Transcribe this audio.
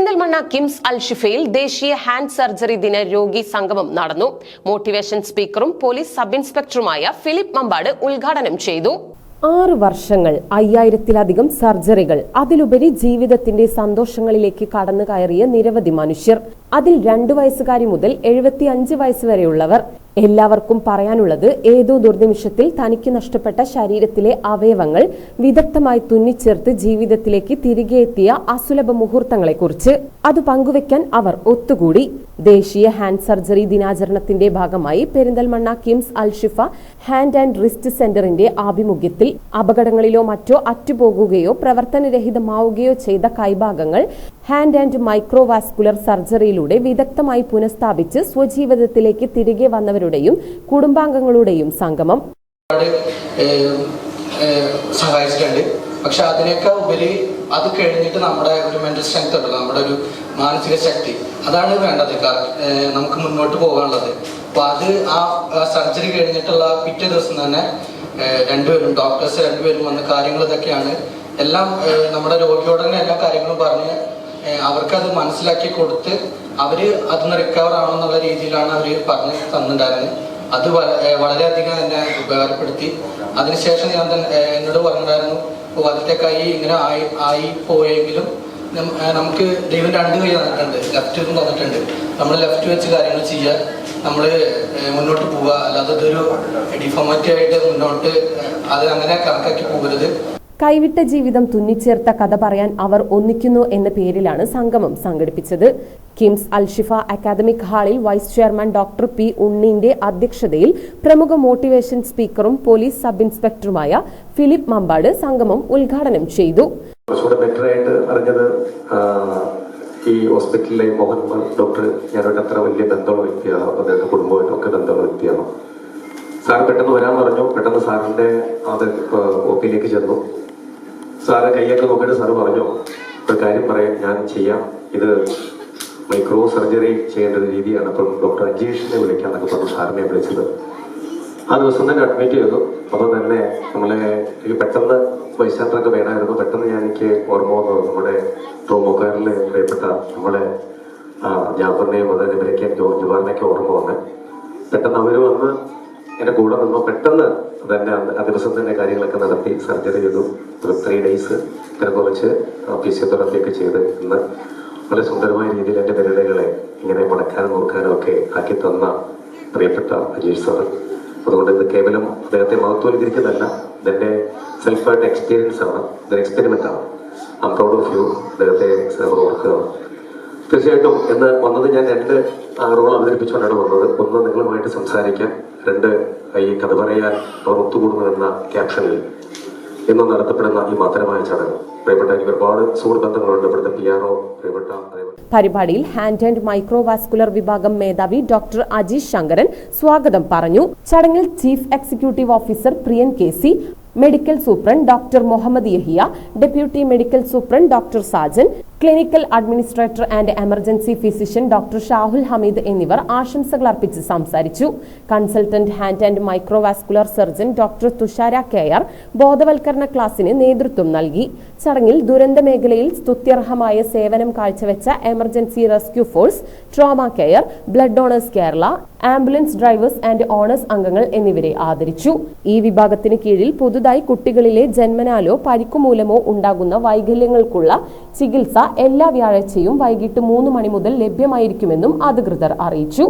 പെരിന്തൽമണ്ണ കിംസ് അൽ ഷിഫയിൽ ദേശീയ hand surgery ദിന രോഗി സംഗമം നടന്നു. മോട്ടിവേഷൻ സ്പീക്കറും പോലീസ് സബ് ഇൻസ്പെക്ടറുമായ ഫിലിപ്പ് മമ്പാട് ഉദ്ഘാടനം ചെയ്തു. ആറ് വർഷങ്ങൾ അയ്യായിരത്തിലധികം സർജറികൾ അതിലുപരി ജീവിതത്തിന്റെ സന്തോഷങ്ങളിലേക്ക് കടന്നു കയറിയ നിരവധി മനുഷ്യർ. അതിൽ രണ്ടു വയസ്സുകാരി മുതൽ എഴുപത്തി അഞ്ച് വയസ്സ് വരെയുള്ളവർ. എല്ലാവർക്കും പറയാനുള്ളത് ഏതോ ദുർനിമിഷത്തിൽ തനിക്ക് നഷ്ടപ്പെട്ട ശരീരത്തിലെ അവയവങ്ങൾ വിദഗ്ധമായി തുന്നിച്ചേർത്ത് ജീവിതത്തിലേക്ക് തിരികെ എത്തിയ അസുലഭ മുഹൂർത്തങ്ങളെക്കുറിച്ച് അത് പങ്കുവെക്കാൻ അവർ ഒത്തുകൂടി. ദേശീയ ഹാൻഡ് സർജറി ദിനാചരണത്തിന്റെ ഭാഗമായി Perinthalmanna KIMS Alshifa hand and wrist സെന്ററിന്റെ ആഭിമുഖ്യത്തിൽ അപകടങ്ങളിലോ മറ്റോ അറ്റുപോകുകയോ പ്രവർത്തനരഹിതമാവുകയോ ചെയ്ത കൈഭാഗങ്ങൾ ഹാൻഡ് ആൻഡ് മൈക്രോവാസ്കുലർ സർജറിയിലൂടെ വിദഗ്ധമായി പുനഃസ്ഥാപിച്ച് സ്വജീവിതത്തിലേക്ക് തിരികെ വന്നവരുടെയും കുടുംബാംഗങ്ങളുടെയും സംഗമം. സഹായിച്ചിട്ടുണ്ട്. പക്ഷെ അതിനേക്കാൾ ഉപരി അത് കഴിഞ്ഞിട്ട് നമ്മുടെ ഒരു മെന്റൽ സ്ട്രെങ്ത് ഉണ്ടല്ലോ നമ്മുടെ ഒരു മാനസിക ശക്തി. അതാണ് വേണ്ടത്. നമുക്ക് മുന്നോട്ട് പോകാനുള്ളത്. അപ്പൊ അത് ആ സർജറി കഴിഞ്ഞിട്ടുള്ള പിറ്റേ ദിവസം തന്നെ രണ്ടുപേരും ഡോക്ടേഴ്സ് രണ്ടുപേരും വന്ന കാര്യങ്ങൾ ഇതൊക്കെയാണ് എല്ലാം നമ്മുടെ രോഗിയോട് തന്നെ എല്ലാ കാര്യങ്ങളും പറഞ്ഞ് അവർക്കത് മനസ്സിലാക്കി കൊടുത്ത് അവർ അതിന് റിക്കവർ ആണെന്നുള്ള രീതിയിലാണ് അവർ പറഞ്ഞ് തന്നിട്ടുണ്ടായിരുന്നത് അത് വളരെയധികം എന്നെ ഉപകാരപ്പെടുത്തി. അതിനുശേഷം ഞാൻ എന്നോട് പറഞ്ഞിട്ടുണ്ടായിരുന്നു "ഓ, വലത്തെ കൈ ഇങ്ങനെ ആയി ആയി പോയെങ്കിലും നമുക്ക് ദൈവം രണ്ട് കൈ തന്നിട്ടുണ്ട്. ലെഫ്റ്റ് തന്നിട്ടുണ്ട്. നമ്മൾ ലെഫ്റ്റ് വെച്ച് കാര്യങ്ങൾ ചെയ്യുക നമ്മൾ മുന്നോട്ട് പോവുക. അല്ലാതെ ഇതൊരു ഡിഫോമറ്റി ആയിട്ട് മുന്നോട്ട് അത് അങ്ങനെ കണക്കാക്കി പോകരുത്. കൈവിട്ട ജീവിതം തുന്നിച്ചേർത്ത കഥ പറയാൻ അവർ ഒന്നിക്കുന്നു എന്ന പേരിലാണ് സംഗമം സംഘടിപ്പിച്ചത്. കിംസ് അൽഷിഫ അക്കാദമിക് ഹാളിൽ വൈസ് ചെയർമാൻ ഡോക്ടർ പി ഉണ്ണിന്റെ അധ്യക്ഷതയിൽ പ്രമുഖ മോട്ടിവേഷൻ സ്പീക്കറും പോലീസ് സബ് ഇൻസ്പെക്ടറുമായ ഫിലിപ്പ് മമ്പാട് സംഗമം ഉദ്ഘാടനം ചെയ്തു. ഈ ഹോസ്പിറ്റലിലെ മോഹൻ ഡോക്ടർ ഞാനായിട്ട് അത്ര വലിയ ബന്ധമുള്ള വ്യക്തിയാണ്? അദ്ദേഹത്തെ കുടുംബമായിട്ടും ഒക്കെ ബന്ധമുള്ള വ്യക്തിയാണ്? സാർ പെട്ടെന്ന് വരാൻ പറഞ്ഞു. പെട്ടെന്ന് സാറിന്റെ അത് ഒ പിയിലേക്ക് ചെന്നു. സാറ് കൈയൊക്കെ നോക്കിയിട്ട് സാറ് പറഞ്ഞു? ഒരു കാര്യം പറയാം ഞാൻ ചെയ്യാം. ഇത് മൈക്രോ സർജറി ചെയ്യേണ്ട ഒരു രീതിയാണ്. അപ്പം ഡോക്ടർ അജീഷിനെ വിളിക്കാന്നൊക്കെ പറഞ്ഞു സാറിനെ വിളിച്ചത്. ആ ദിവസം തന്നെ അഡ്മിറ്റ് ചെയ്തു. അപ്പോൾ തന്നെ നമ്മളെ എനിക്ക് പെട്ടെന്ന് വൈശാഖൊക്കെ വേണമായിരുന്നു. പെട്ടെന്ന് ഞാൻ എനിക്ക് ഓർമ്മ വന്നത് നമ്മുടെ ടോമോക്കാരിലെ പ്രിയപ്പെട്ട നമ്മളെ ജാഫറിനെയും അതുപോലെ ജോർജ് ബാറിനെയൊക്കെ ഓർമ്മ വന്ന്. പെട്ടെന്ന് അവർ വന്ന് എന്റെ കൂടെ നിന്നു പെട്ടെന്ന് തന്നെ ആ ദിവസം തന്നെ കാര്യങ്ങളൊക്കെ നടത്തി സർജറി ചെയ്തു. ഒരു ത്രീ ഡേയ്സ് ഇങ്ങനെ കുറച്ച് ഫിസിയോതെറാപ്പി ഒക്കെ ചെയ്ത് ഇന്ന് വളരെ സുന്ദരമായ രീതിയിൽ എന്റെ വിരലുകളെ ഇങ്ങനെ മുടക്കാനും നോക്കാനും ഒക്കെ ആക്കി തന്ന പ്രിയപ്പെട്ട അജീഷ് സാർ. അതുകൊണ്ട് ഇത് കേവലം അദ്ദേഹത്തെ മഹത്വവൽക്കരിക്കുന്നതല്ല ഇതെന്റെ സെൽഫായിട്ട് എക്സ്പീരിയൻസ് ആണ് ഇതൊരു എക്സ്പെരിമെന്റ് ആണ്. ഐ പ്രൗഡ് ഓഫ് യു അദ്ദേഹത്തെ ഓർക്കുക. തീർച്ചയായിട്ടും എന്ന് വന്നത് ഞാൻ രണ്ട് റോൾ അവതരിപ്പിച്ചുകൊണ്ടാണ് വന്നത്. ഒന്ന് നിങ്ങളുമായിട്ട് സംസാരിക്കാൻ രണ്ട് ഈ കഥ പറയാൻ എന്ന ക്യാപ്ഷനിൽ ഇന്ന് നടത്തപ്പെടുന്ന ഈ മാത്രമായ ചടങ്ങ്. പ്രിയപ്പെട്ട എനിക്ക് ഒരുപാട് സുഹൃത്ത് ബന്ധങ്ങളുണ്ട്. ഇവിടുത്തെ പി ആർ ഒ പ്രിയപ്പെട്ട പരിപാടിയിൽ ഹാൻഡ് ആൻഡ് മൈക്രോവാസ്കുലർ വിഭാഗം മേധാവി ഡോക്ടർ അജീഷ് ശങ്കരൻ സ്വാഗതം പറഞ്ഞു. ചടങ്ങിൽ chief executive officer Priyan K C medical superintendent doctor Muhammad Yahiya deputy medical superintendent doctor Sajan clinical administrator and emergency physician doctor Shahul Hameed എന്നിവർ ആശംസകൾ അർപ്പിച്ച് സംസാരിച്ചു. Consultant hand and microvascular surgeon doctor Thushara care ബോധവൽക്കരണ ക്ലാസിന് നേതൃത്വം നൽകി. ചടങ്ങിൽ ദുരന്ത മേഖലയിൽ സ്തുത്യർഹമായ സേവനം കാഴ്ചവെച്ച emergency rescue force trauma care blood donors Kerala ambulance drivers and owners അംഗങ്ങൾ എന്നിവരെ ആദരിച്ചു. ഈ വിഭാഗത്തിന് കീഴിൽ പുതുതായി കുട്ടികളിലെ ജന്മനാലോ പരിക്കുമൂലമോ ഉണ്ടാകുന്ന വൈകല്യങ്ങൾക്കുള്ള ചികിത്സ എല്ലാ വ്യാഴാഴ്ചയും വൈകിട്ട് മൂന്ന് മണി മുതൽ ലഭ്യമായിരിക്കുമെന്നും അധികൃതർ അറിയിച്ചു